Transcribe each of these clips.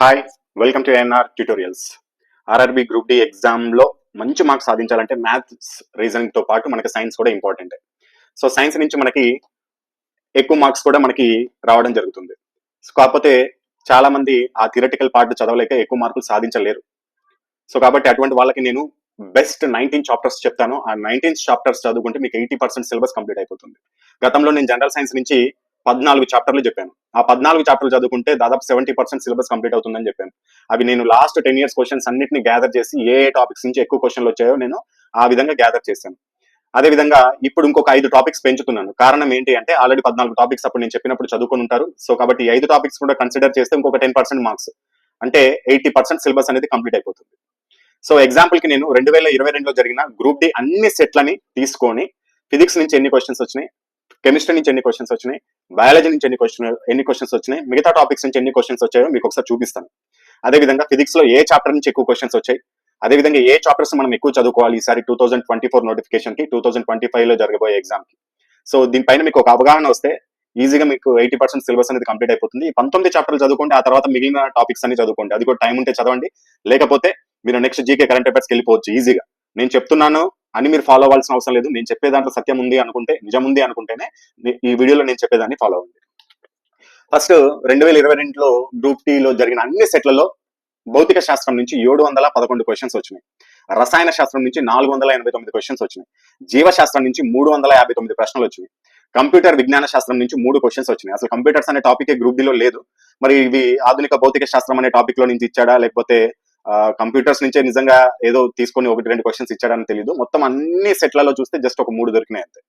Hi welcome to NR tutorials RRB group D ఎగ్జామ్లో మంచి marks సాధించాలంటే మ్యాథ్స్ రీజనింగ్తో పాటు మనకి సైన్స్ కూడా ఇంపార్టెంట్ సో సైన్స్ నుంచి మనకి ఎక్కువ మార్క్స్ కూడా మనకి రావడం జరుగుతుంది. సో కాకపోతే చాలా మంది ఆ థియరటికల్ పార్ట్ చదవలేక ఎక్కువ మార్కులు సాధించలేరు. సో కాబట్టి అటువంటి వాళ్ళకి నేను బెస్ట్ నైన్టీన్ చాప్టర్స్ చెప్తాను. ఆ నైన్టీన్ చాప్టర్స్ చదువుకుంటే మీకు ఎయిటీ పర్సెంట్ సిలబస్ కంప్లీట్ అయిపోతుంది. గతంలో నేను జనరల్ సైన్స్ నుంచి పద్నాలుగు చాప్టర్లు చెప్పాను. ఆ పద్నాలుగు చాప్టర్లు చదువుకుంటే దాదాపు సెవెంటీ పర్సెంట్ సిలబస్ కంప్లీట్ అవుతుందని చెప్పాను. అవి నేను లాస్ట్ టెన్ ఇయర్స్ క్వశ్చన్స్ అన్నిటిని గ్యాదర్ చేసి ఏ ఏ టాపిక్స్ నుంచి ఎక్కువ క్వశ్చన్లు వచ్చాయో నేను ఆ విధంగా గ్యాదర్ చేశాను. అదే విధంగా ఇప్పుడు ఇంకొక ఐదు టాపిక్స్ పెంచుతున్నాను. కారణం ఏంటి అంటే ఆల్రెడీ పద్నాలుగు టాపిక్స్ అప్పుడు నేను చెప్పినప్పుడు చదువుకొని ఉంటారు. సో కాబట్టి ఐదు టాపిక్స్ కూడా కన్సిడర్ చేస్తే ఇంకొక టెన్ పర్సెంట్ మార్క్స్ అంటే ఎయిటీ పర్సెంట్ సిలబస్ అనేది కంప్లీట్ అయిపోతుంది. సో ఎగ్జాంపుల్కి నేను రెండు వేల ఇరవై రెండులో జరిగిన గ్రూప్ డి అన్ని సెట్లని తీసుకొని ఫిజిక్స్ నుంచి ఎన్ని క్వశ్చన్స్ వచ్చినాయి? కెమిస్ట్రీ నుంచి ఎన్ని క్వశ్చన్స్ వచ్చినాయి? బయాలజీ నుంచి ఎన్ని క్వశ్చన్ ఎన్ని క్వశ్చన్స్ వచ్చినాయి? మిగతా టాపిక్స్ నుంచి ఎన్ని క్వశ్చన్స్ వచ్చాయో మీకు ఒకసారి చూపిస్తాను. అదే విధంగా ఫిజిక్స్లో ఏ చాప్టర్ నుంచి ఎక్కువ క్వశ్చన్స్ వచ్చాయి? అదేవిధంగా ఏ చాప్టర్స్ మనం ఎక్కువ చదువుకోవాలి? ఈసారి టూ థౌసండ్ ట్వంటీ ఫోర్ నోటిఫికేషన్కి టూ థౌసండ్ ట్వంటీ ఫైవ్లో జరగబోయే ఎగ్జామ్కి. సో దీనిపైన మీకు ఒక అవగాహన వస్తే ఈజీగా మీకు ఎయిటీ పర్సెంట్ సిలబస్ అనేది కంప్లీట్ అయిపోతుంది. పంతొమ్మిది చాప్టర్లు చదువుకోండి ఆ తర్వాత మిగిలిన టాపిక్స్ అన్ని చదువుకోండి. అది కూడా టైం ఉంటే చదవండి. లేకపోతే మీరు నెక్స్ట్ జీకే కరెంట్ అఫైర్స్కి వెళ్ళిపోవచ్చు ఈజీగా నేను చెప్తున్నాను అని మీరు ఫాలో అవ్వాల్సిన అవసరం లేదు. నేను చెప్పే దాంట్లో సత్యం ఉంది అనుకుంటే నిజం ఉంది అనుకుంటేనే ఈ వీడియోలో నేను చెప్పేదాన్ని ఫాలో అవ్వండి. ఫస్ట్ రెండు వేల ఇరవై రెండులో గ్రూప్ టీలో జరిగిన అన్ని సెట్లలో భౌతిక శాస్త్రం నుంచి ఏడు వందల పదకొండు క్వశ్చన్స్ వచ్చినాయి. రసాయన శాస్త్రం నుంచి నాలుగు వందల ఎనభై తొమ్మిది క్వశ్చన్స్ వచ్చినాయి. జీవశాస్త్రం నుంచి మూడు వందల యాభై తొమ్మిది ప్రశ్నలు వచ్చినాయి. కంప్యూటర్ విజ్ఞాన శాస్త్రం నుంచి మూడు క్వశ్చన్స్ వచ్చినాయి. అసలు కంప్యూటర్స్ అనే టాపిక్ గ్రూప్ డిలో లేదు. మరి ఇవి ఆధునిక భౌతిక శాస్త్రం అనే టాపిక్లో నుంచి ఇచ్చాడా? లేకపోతే కంప్యూటర్స్ నుంచే నిజంగా ఏదో తీసుకొని ఒకటి రెండు క్వశ్చన్స్ ఇచ్చాడని తెలియదు మొత్తం అన్ని సెట్లలో చూస్తే జస్ట్ ఒక మూడు దొరికినాయి అంతే.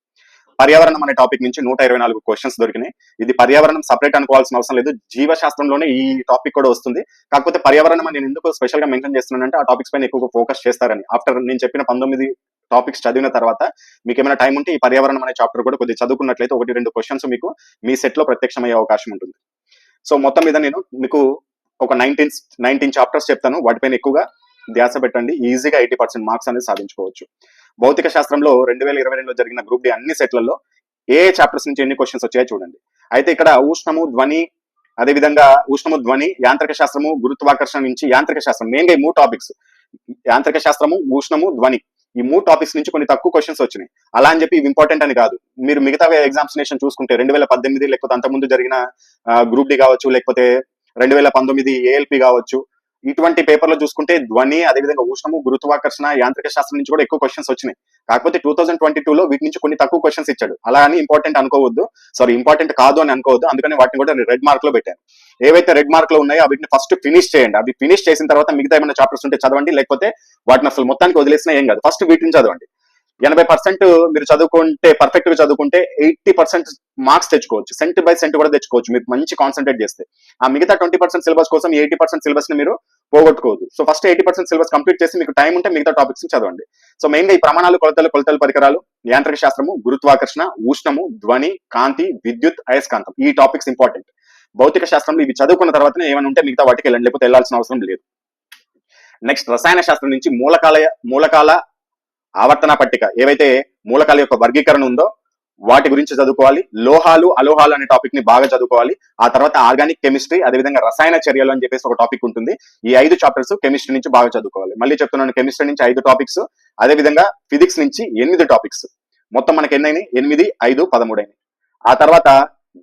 పర్యావరణం అనే టాపిక్ నుంచి నూట ఇరవై నాలుగు క్వశ్చన్స్ దొరికినాయి. ఇది పర్యావరణం సపరేట్ అనుకోవాల్సిన అవసరం లేదు. జీవశాస్త్రంలోనే ఈ టాపిక్ కూడా వస్తుంది. కాకపోతే పర్యావరణం అని నేను ఎందుకు స్పెషల్గా మెన్షన్ చేస్తున్నానంటే ఆ టాపిక్స్ పైన ఎక్కువ ఫోకస్ చేస్తారని. ఆఫ్టర్ నేను చెప్పిన పంతొమ్మిది టాపిక్స్ చదివిన తర్వాత మీకు ఏమైనా టైం ఉంటే ఈ పర్యావరణం అనే చాప్టర్ కూడా కొద్దిగా చదువుకున్నట్లయితే ఒకటి రెండు క్వశ్చన్స్ మీకు మీ సెట్లో ప్రత్యక్షమయ్యే అవకాశం ఉంటుంది. సో మొత్తం మీద నేను మీకు ఒక నైన్టీన్ నైన్టీన్ చాప్టర్స్ చెప్తాను. వాటిపైన ఎక్కువగా ధ్యాస పెట్టండి. ఈజీగా ఎయిటీ పర్సెంట్ మార్క్స్ అనేది సాధించుకోవచ్చు. భౌతిక శాస్త్రంలో రెండు వేల ఇరవై రెండులో జరిగిన గ్రూప్ డి అన్ని సెట్లలో ఏ చాప్టర్స్ నుంచి ఎన్ని క్వశ్చన్స్ వచ్చాయో చూడండి. అయితే ఇక్కడ ఉష్ణము ధ్వని అదే విధంగా ఉష్ణము ధ్వని యాంత్రిక శాస్త్రము గురుత్వాకర్షణ నుంచి యాంత్రిక శాస్త్రం మెయిన్గా ఈ మూడు టాపిక్స్ యాంత్రిక శాస్త్రము ఉష్ణము ధ్వని ఈ మూడు టాపిక్స్ నుంచి కొన్ని తక్కువ క్వశ్చన్స్ వచ్చినాయి. అలా అని చెప్పి ఇవి ఇంపార్టెంట్ అని కాదు. మీరు మిగతా ఎగ్జామినేషన్ చూసుకుంటే రెండు వేల పద్దెనిమిది లేకపోతే అంతకుముందు జరిగిన గ్రూప్ డి కావచ్చు లేకపోతే రెండు వేల పంతొమ్మిది ఏఎల్పి కావచ్చు. ఇటువంటి పేపర్లో చూసుకుంటే ధ్వని అదేవిధంగా ఉష్ణము గురుత్వాకర్షణ యాంత్రిక శాస్త్రం నుంచి కూడా ఎక్కువ క్వశ్చన్స్ వచ్చినాయి. కాకపోతే టూ థౌసండ్ ట్వంటీ టూ లో వీటి నుంచి కొన్ని తక్కువ క్వశ్చన్స్ ఇచ్చాడు. అలా అని ఇంపార్టెంట్ అనుకోవద్దు. సారీ ఇంపార్టెంట్ కాదు అని అనుకోవద్దు. అందుకని వాటిని కూడా రెడ్ మార్క్లో పెట్టాను. ఏవైతే రెడ్ మార్క్లో ఉన్నాయో వీటిని ఫస్ట్ ఫినిష్ చేయండి. అవి ఫినిష్ చేసిన తర్వాత మిగతా ఏమైనా చాప్టర్స్ ఉంటే చదవండి. లేకపోతే వాటిని అసలు మొత్తానికి వదిలేసినా ఏం కాదు. ఫస్ట్ వీటిని చదవండి. ఎనభై పర్సెంట్ మీరు చదువుకుంటే పర్ఫెక్ట్గా చదువుకుంటే ఎయిటీ పర్సెంట్ మార్క్స్ తెచ్చుకోవచ్చు. సెంట్ బై సెంట్ కూడా తెచ్చుకోవచ్చు. మీరు మంచి కాన్సన్ట్రేట్ చేస్తే. ఆ మిగతా ట్వంటీ పర్సెంట్ సిలబస్ కోసం ఎయిటీ పర్సెంట్ సిలబస్ని మీరు పోగొట్టుకోవద్దు. So first eighty percent syllabus complete చేసి మీకు టైం ఉంటే మిగతా టాపిక్స్ చదవండి. సో మెయిన్గా ఈ ప్రమాణాలు కొలతలు కొలతలు పరికరాలు యాంత్రిక శాస్త్రము గురుత్వాకర్షణ ఉష్ణము ధ్వని కాంతి విద్యుత్ అయస్కాంతం. ఈ టాపిక్స్ ఇంపార్టెంట్ భౌతిక శాస్త్రంలో ఇవి చదువుకున్న తర్వాతనే ఏమైనా ఉంటే మిగతా వాటికి వెళ్ళండి. లేకపోతే వెళ్ళాల్సిన అవసరం లేదు. నెక్స్ట్ రసాయన శాస్త్రం నుంచి మూలకాల మూలకాల ఆవర్తన పట్టిక ఏవైతే మూలకాల యొక్క వర్గీకరణ ఉందో వాటి గురించి చదువుకోవాలి లోహాలు అలోహాలు అనే టాపిక్ని బాగా చదువుకోవాలి. ఆ తర్వాత ఆర్గానిక్ కెమిస్ట్రీ అదేవిధంగా రసాయన చర్యలు అని చెప్పేసి ఒక టాపిక్ ఉంటుంది. ఈ ఐదు చాప్టర్స్ కెమిస్ట్రీ నుంచి బాగా చదువుకోవాలి. మళ్ళీ చెప్తున్నాను కెమిస్ట్రీ నుంచి ఐదు టాపిక్స్ అదేవిధంగా ఫిజిక్స్ నుంచి ఎనిమిది టాపిక్స్ మొత్తం మనకి ఎన్నైనాయి? ఎనిమిది ఐదు పదమూడు అయినాయి. ఆ తర్వాత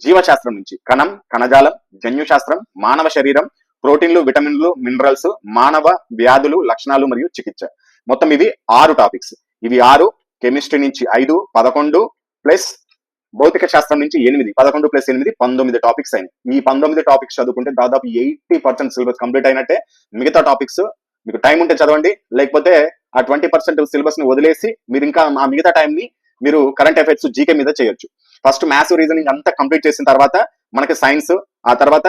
జీవశాస్త్రం నుంచి కణం కణజాలం జన్యు శాస్త్రం మానవ శరీరం ప్రోటీన్లు విటమిన్లు మినరల్స్ మానవ వ్యాధులు లక్షణాలు మరియు చికిత్స. మొత్తం ఇవి ఆరు టాపిక్స్ ఇవి ఆరు కెమిస్ట్రీ నుంచి ఐదు పదకొండు ప్లస్ భౌతిక శాస్త్రం నుంచి ఎనిమిది. పదకొండు ప్లస్ ఎనిమిది పంతొమ్మిది టాపిక్స్ అయినాయి. ఈ పంతొమ్మిది టాపిక్స్ చదువుకుంటే దాదాపు ఎయిటీ పర్సెంట్ సిలబస్ కంప్లీట్ అయినట్టే మిగతా టాపిక్స్ మీకు టైం ఉంటే చదవండి లేకపోతే ఆ ట్వంటీ పర్సెంట్ సిలబస్ని వదిలేసి మీరు ఇంకా ఆ మిగతా టైం ని మీరు కరెంట్ అఫైర్స్ జీకే మీద చేయొచ్చు. ఫస్ట్ మ్యాథ్స్ రీజనింగ్ అంతా కంప్లీట్ చేసిన తర్వాత మనకి సైన్స్ ఆ తర్వాత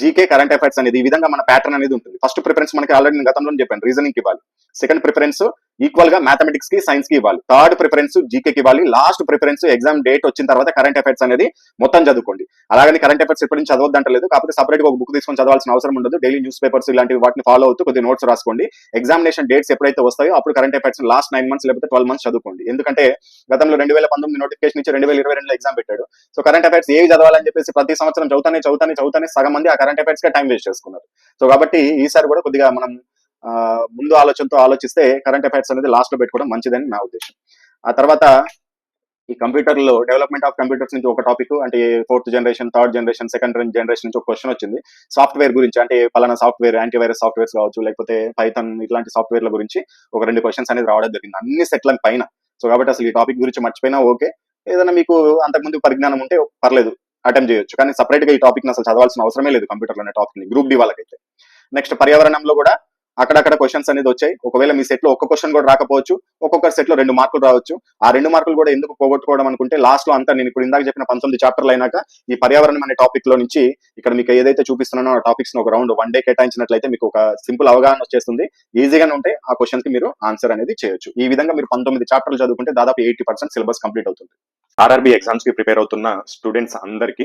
జీకే కరెంట్ అఫైర్స్ అనేది ఈ విధంగా మన ప్యాటర్న్ అనేది ఉంటుంది. ఫస్ట్ ప్రిఫరెన్స్ మనకి ఆల్రెడీ నేను గతంలో చెప్పాను రీజనింగ్ ఇవ్వాలి. సెకండ్ ప్రిఫరెన్స్ ఈక్వల్గా మ్యాథమెటిక్స్కి సైన్స్కి ఇవ్వాలి. థర్డ్ ప్రిఫరెన్స్ జీకేకి ఇవ్వాలి. లాస్ట్ ప్రిఫరెన్స్ ఎగ్జామ్ డేట్ వచ్చిన తర్వాత కరెంట్ అఫైర్స్ అనేది మొత్తం చదువుకోండి. అలాగని కరెంట్ అఫైర్స్ ఎప్పటి నుంచి చదవద్దంటలేదు కాకపోతే సపరేట్గా ఒక బుక్ తీసుకొని చదవాల్సిన అవసరం ఉండదు. డైలీ న్యూస్ పేపర్స్ ఇలాంటి వాటిని ఫాలో అవుతూ కొద్దిగా నోట్స్ రాసుకోండి. ఎగ్జామినేషన్ డేట్స్ ఎప్పుడైతే వస్తాయో అప్పుడు current affairs last nine months లేకపోతే ట్వెల్వ్ మంత్స్ చదువుకోండి. ఎందుకంటే గతంలో రెండు వేల పంతొమ్మిది నోటిఫికేషన్ ఇచ్చి రెండు వేల ఇరవై రెండులో ఎగ్జామ్ పెట్టాడు. సో కరెంట్ అఫైర్స్ ఏవి చదవాలని చెప్పేసి ప్రతి సంవత్సరం చదువుతానే చదువుతానే చదువుతానే సగం మంది ఆ కరెంట్ అఫైర్స్గా టైం వేస్ట్ చేసుకున్నారు. సో కాబట్టి ఈసారి కూడా కొద్దిగా మనం ముందు ఆలోచనతో ఆలోచిస్తే కరెంట్ అఫైర్స్ అనేది లాస్ట్లో పెట్టుకోవడం మంచిదని నా ఉద్దేశం. ఆ తర్వాత ఈ కంప్యూటర్లో డెవలప్మెంట్ ఆఫ్ కంప్యూటర్స్ నుంచి ఒక టాపిక్ అంటే fourth generation third generation second generation నుంచి ఒక క్వశ్చన్ వచ్చింది. సాఫ్ట్వేర్ గురించి అంటే పలానా సాఫ్ట్వేర్ యాంటీవైరస్ సాఫ్ట్వేర్స్ కావచ్చు లేకపోతే పైథన్ ఇట్లాంటి సాఫ్ట్వేర్ల గురించి ఒక రెండు క్వశ్చన్స్ అనేది రావడం జరిగింది. అన్ని సెట్ల పైన. సో కాబట్టి అసలు ఈ టాపిక్ గురించి మర్చిపోయినా ఓకే. ఏదైనా మీకు అంతకుముందు పరిజ్ఞానం ఉంటే పర్లేదు అటెంప్ట్ చేయొచ్చు. కానీ సపరేట్గా ఈ టాపిక్ అసలు చదవాల్సిన అవసరమే లేదు కంప్యూటర్ అనే టాపిక్ని గ్రూప్ డి వాళ్ళకైతే. నెక్స్ట్ పర్యావరణంలో కూడా అక్కడక్కడ క్వశ్చన్స్ అనేది వచ్చాయి. ఒకవేళ మీ సెట్లో ఒక్క క్వశ్చన్ కూడా రాకపోవచ్చు. ఒక్కొక్క సెట్లో రెండు మార్కులు రావచ్చు. ఆ రెండు మార్కులు కూడా ఎందుకు పోగొట్టుకోవడం అనుకుంటే లాస్ట్లో అంతా నేను ఇప్పుడు ఇందాక చెప్పిన పంతొమ్మిది చాప్టర్లు అయినాక ఈ పర్యావరణం అనే టాపిక్లో నుంచి ఇక్కడ మీకు ఏదైతే చూపిస్తున్నానో ఆ టాపిక్స్ ఒక రౌండ్ వన్ డే కేటాయించినట్లయితే మీకు ఒక సింపుల్ అవగాహన వచ్చేస్తుంది. ఈజీగానే ఉంటే ఆ క్వశ్చన్కి మీరు ఆన్సర్ అనేది చేయొచ్చు. ఈ విధంగా మీరు పంతొమ్మిది చాప్టర్లు చదువుకుంటే దాదాపు ఎయిటీ పర్సెంట్ సిలబస్ కంప్లీట్ అవుతుంది. ఆర్ఆర్బి ఎగ్జామ్స్కి ప్రిపేర్ అవుతున్న స్టూడెంట్స్ అందరికీ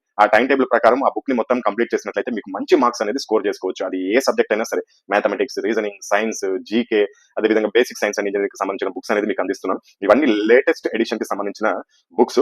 ఆ టైం టేబుల్ ప్రకారం ఆ బుక్ని మొత్తం కంప్లీట్ చేసినట్లయితే మీకు మంచి మార్క్స్ అనేది స్కోర్ చేసుకోవచ్చు. అది ఏ సబ్జెక్ట్ అయినా సరే మ్యాథమెటిక్స్ రీజనింగ్ సైన్స్ జీకే అదేవిధంగా బేసిక్ సైన్స్ అండ్ ఇంజనీరింగ్ సంబంధించిన బుక్స్ అనేది మీకు అందిస్తున్నాను. ఇవన్నీ లేటెస్ట్ ఎడిషన్కి సంబంధించిన బుక్స్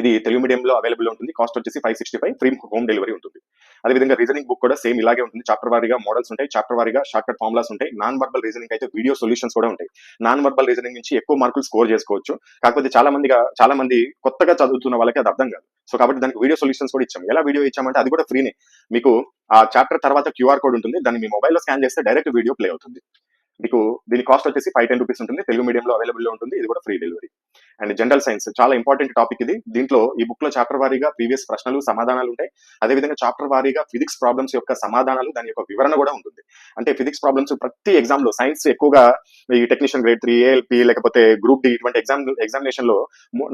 ఇది తెలుగు మీడియంలో అవైలబుల్ ఉంటుంది. కాస్ట్ వచ్చేసి five sixty five free home delivery ఉంటుంది. అదేవిధంగా రీజనింగ్ బుక్ కూడా సేమ్ ఇలాగే ఉంటుంది. చాప్టర్ వారిగా మోడల్స్ ఉంటాయి చాప్టర్ వారిగా షార్ట్ కట్ ఫార్ములాస్ ఉంటాయి. నాన్ వర్బల్ రీజనింగ్ అయితే వీడియో సొల్యూషన్స్ కూడా ఉంటాయి. నాన్ వర్బల్ రీజనింగ్ నుంచి ఎక్కువ మార్కులు స్కోర్ చేసుకోవచ్చు. కాకపోతే చాలా మందిగా చాలా మంది కొత్తగా చదువుతున్న వాళ్ళకి అది అర్థం కాదు. సో కాబట్టి దానికి వీడియో సొల్యూషన్స్ కూడా ఇచ్చాం ఎలా వీడియో ఇచ్చామంటే అది కూడా ఫ్రీనే మీకు ఆ చాప్టర్ తర్వాత క్యూఆర్ కోడ్ ఉంటుంది. దాన్ని మీ మొబైల్లో స్కాన్ చేస్తే డైరెక్ట్ వీడియో ప్లే అవుతుంది. మీకు దీని కాస్ట్ వచ్చేసి ఫైవ్ టెన్ రూపీస్ ఉంటుంది. తెలుగు మీడియంలో అవైలబుల్లో ఉంటుంది. ఇది కూడా free delivery and general science చాలా ఇంపార్టెంట్ టాపిక్ ఇది. దీంట్లో ఈ బుక్లో చాప్టర్ వారీగా ప్రీవియస్ ప్రశ్నలు సమాధానాలు ఉంటాయి. అదేవిధంగా చాప్టర్ వారీగా ఫిజిక్స్ ప్రాబ్లమ్స్ యొక్క సమాధానాలు దాని యొక్క వివరణ కూడా ఉంటుంది. అంటే ఫిజిక్స్ ప్రాబ్లమ్స్ ప్రతి ఎగ్జామ్లో సైన్స్ ఎక్కువగా ఈ టెక్నీషియన్ గ్రేడ్ త్రీ ఏఎల్పి లేకపోతే గ్రూప్ డి ఇటువంటి ఎగ్జామ్ ఎగ్జామినేషన్లో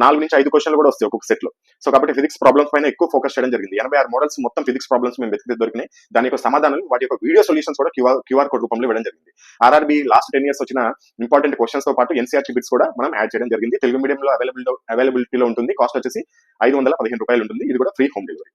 నాలుగు నుంచి ఐదు క్వశ్చన్లు కూడా వస్తాయి ఒక్కొక్క సెట్లో. సో కాబట్టి ఫిజిక్స్ ప్రాబ్లమ్స్ పైన ఎక్కువ ఫోకస్ చేయడం జరిగింది. ఎనభై ఆరు మోడల్స్ మొత్తం ఫిజిక్స్ ప్రాబ్లమ్స్ మేము వెతికి దొరికినాయి. దాని యొక్క సమాధానాలు వాటి యొక్క వీడియో సొల్యూషన్స్ కూడా క్యూఆర్ క్యూఆర్ కోడ్ రూపంలో ఇవ్వడం జరిగింది. ఆర్ఆర్బి లాస్ట్ టెన్ ఇయర్స్ వచ్చిన ఇంపార్టెంట్ క్వశ్చన్స్తో పాటు ఎన్సీఆర్టీ బిట్స్ కూడా మనం యాడ్ చేయడం జరిగింది. తెలుగు మీడియంలో అవైలబుల్ అవైలబిలిటీలో ఉంటుంది. కాస్ట్ వచ్చేసి ఐదు వందల పదిహేను రూపాయలు ఉంటుంది. ఇది కూడా free home delivery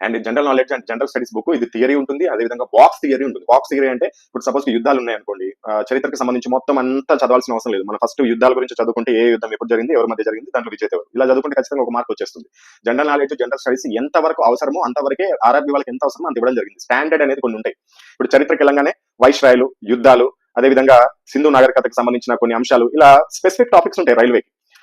and general knowledge and general studies book ఇది థియరీ ఉంటుంది. అదేవిధంగా బాక్స్ థియరీ ఉంటుంది. బాక్స్ థియరీ అంటే ఇప్పుడు సపోజ్ యుద్ధాలు ఉన్నాయి అనుకోండి ఆ, చరిత్రకు సంబంధించి మొత్తం అంతా చదవాల్సిన అవసరం లేదు. మన ఫస్ట్ యుద్ధాల గురించి చదువుకుంటే ఏ యుద్ధం ఎప్పుడు జరిగింది ఎవరి మధ్య జరిగింది దాంట్లో విజేత ఇలా చదువుకుంటే ఖచ్చితంగా ఒక మార్క్ వచ్చేస్తుంది. జనరల్ నాలెడ్జ్ జనరల్ స్టడీస్ ఎంత వరకు అవసరమో అంతవరకే ఆర్ఆర్బీ వాళ్ళకి ఎంత అవసరమో అంత ఇవ్వడం జరిగింది. స్టాండర్డ్ అనేది కొన్ని ఉంటాయి. ఇప్పుడు చరిత్రకి వెళ్ళంగానే వైస్రాయలు యుద్ధాలు అదేవిధంగా సింధు నాగరికతకు సంబంధించిన కొన్ని అంశాలు ఇలా స్పెసిఫిక్ టాపిక్స్ ఉంటాయి రైల్వేకి.